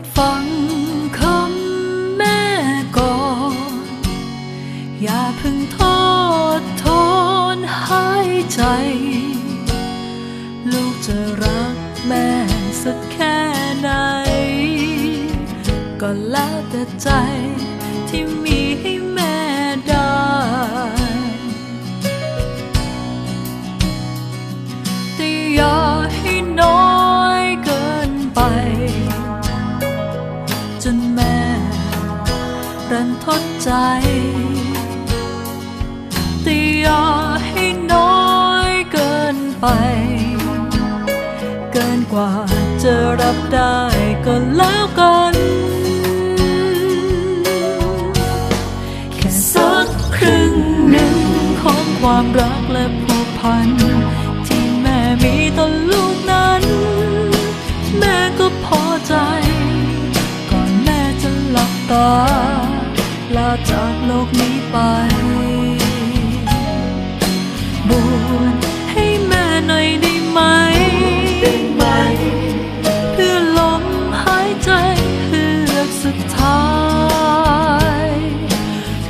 ดฟังคำแม่ก่อน อย่าเพึ่งโทษทนหายใจ ลูกจะรักแม่สักแค่ไหน ก็แล้วแต่ใจที่มีให้แม่ นแม่รันทดใจแต่อย่าให้น้อยเกินไป เกินกว่าจะรับได้ก็แล้วกันแค่สักครึ่งหนึ่งของความรักและผูกพัน ที่แม่มีต่อ หลับตาลาจากโลกนี้ไป บวชให้แม่หน่อยได้ไหม เพื่อลมหายใจเฮือกสุดท้าย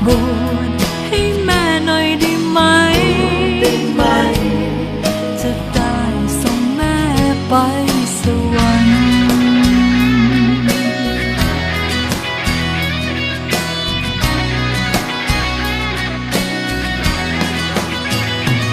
บวชให้แม่หน่อยได้ไหม จะได้ส่งแม่ไป